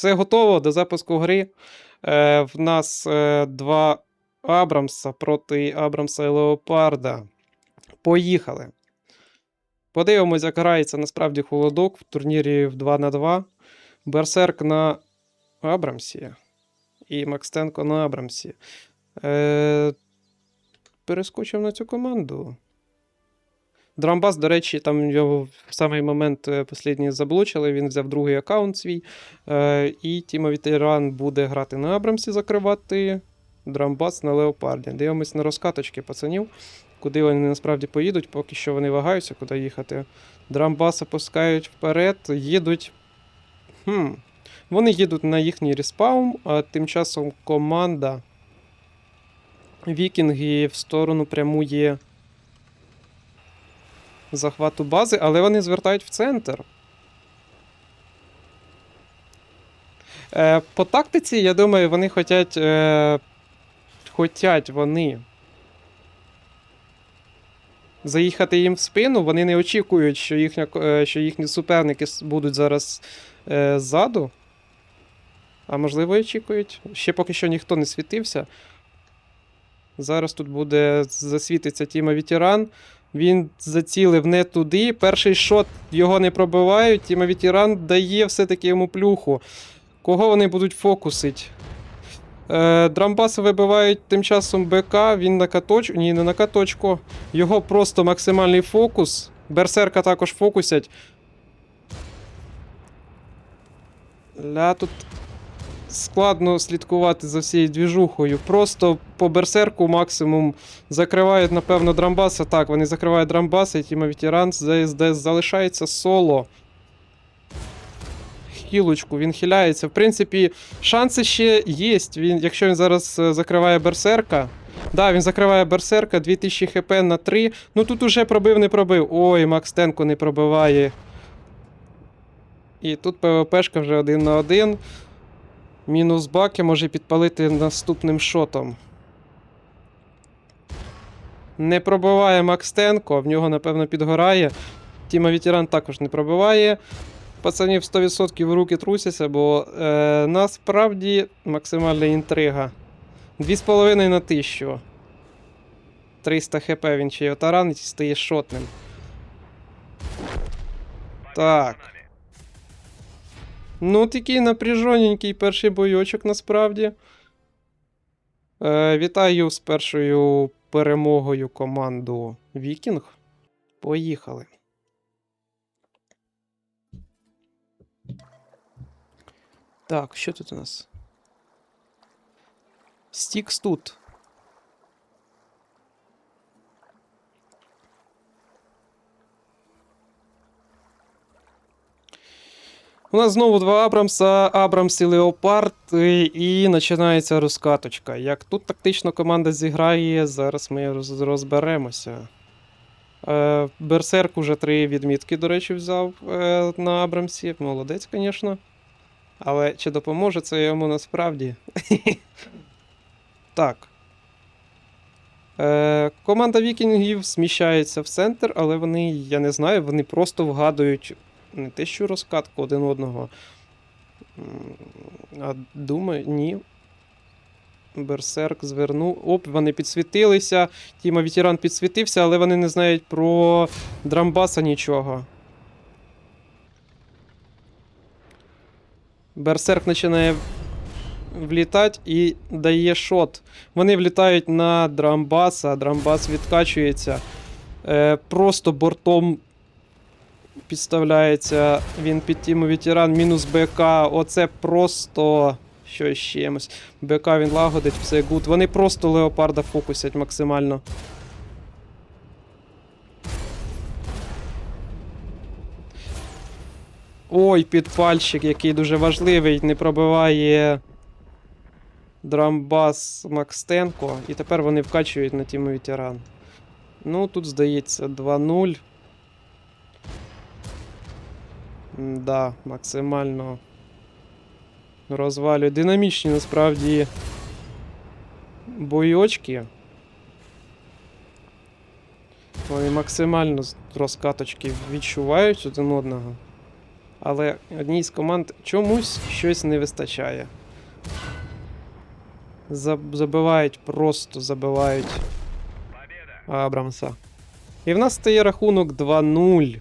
Все готово до запуску гри. Е, в нас е, два Абрамса проти Абрамса і Леопарда. Поїхали. Подивимось, як грається насправді холодок в турнірі в 2 на 2 Берсерк на Абрамсі і Макстенко на Абрамсі. Е, перескочив на цю команду. Драмбас, до речі, там його в самий момент е, послідній заблочили, він взяв другий аккаунт свій. Е, і Тіма Вітеран буде грати на Абрамсі, закривати Драмбас на Леопарді. Дивимось на розкаточки пацанів, куди вони насправді поїдуть, поки що вони вагаються, куди їхати. Драмбаса пускають вперед, їдуть. Хм. Вони їдуть на їхній респаун, а тим часом команда Вікінги в сторону прямує захвату бази, але вони звертають в центр. Е, по тактиці, я думаю, вони хотять. Е, хотять вони. Заїхати їм в спину, вони не очікують, що, їхня, е, що їхні суперники будуть зараз е, ззаду. А можливо, очікують. Ще поки що ніхто не світився. Зараз тут буде засвітиться Тіма Вітеран. Він зацілив не туди. Перший шот його не пробивають. Тіма Вітеран дає все-таки йому плюху. Кого вони будуть фокусить? Е, Драмбаса вибивають тим часом БК, він на каточку. Ні, не на каточку. Його просто максимальний фокус. Берсерка також фокусять. Ля тут складно слідкувати за всією двіжухою. Просто по берсерку максимум закривають, напевно, драмбаса. Так, вони закривають драмбаса, і Тіма Вітеран ЗСД залишається соло. Хілочку, він хиляється. В принципі, шанси ще є. Він, якщо він зараз е, закриває берсерка. Да, він закриває берсерка, 2000 хп на 3. Ну тут уже пробив, не пробив. Ой, Макс Тенко не пробиває. І тут ПВПшка вже один на один. Мінус баки може підпалити наступним шотом. Не пробиває Макс Тенко, в нього, напевно, підгорає. Тіма Вітеран також не пробиває. Пацанів 100% в руки трусяться, бо е, насправді максимальна інтрига. 2,5 на 1000. 300 хп він ще й отаранить і стає шотним. Так. Ну, такий напряжененький перший бойочок насправді. Е, вітаю з першою перемогою команду Вікінг. Поїхали. Так, що тут у нас? Стікс тут. У нас знову два Абрамса, Абрамс і Леопард, і, починається розкаточка. Як тут тактично команда зіграє, зараз ми розберемося. Е, Берсерк уже три відмітки, до речі, взяв е, на Абрамсі. Молодець, звісно. Але чи допоможе це йому насправді? так. Е, команда вікінгів зміщається в центр, але вони, я не знаю, вони просто вгадують не те, що розкатку один одного. А думаю, ні. Берсерк звернув. Оп, вони підсвітилися. Тіма Вітеран підсвітився, але вони не знають про Драмбаса нічого. Берсерк починає влітати і дає шот. Вони влітають на Драмбаса, Драмбас відкачується. Е, просто бортом підставляється він під тіму ветеран, мінус БК. Оце просто що з чимось. БК він лагодить, все гуд. Вони просто леопарда фокусять максимально. Ой, підпальщик, який дуже важливий, не пробиває драмбас Макстенко. І тепер вони вкачують на тіму ветеран. Ну, тут здається 2-0. Да, максимально розвалює. Динамічні насправді бойочки. Вони максимально розкаточки відчувають один одного. Але одній з команд чомусь щось не вистачає. Забивають, просто забивають Абрамса. І в нас стає рахунок 2-0.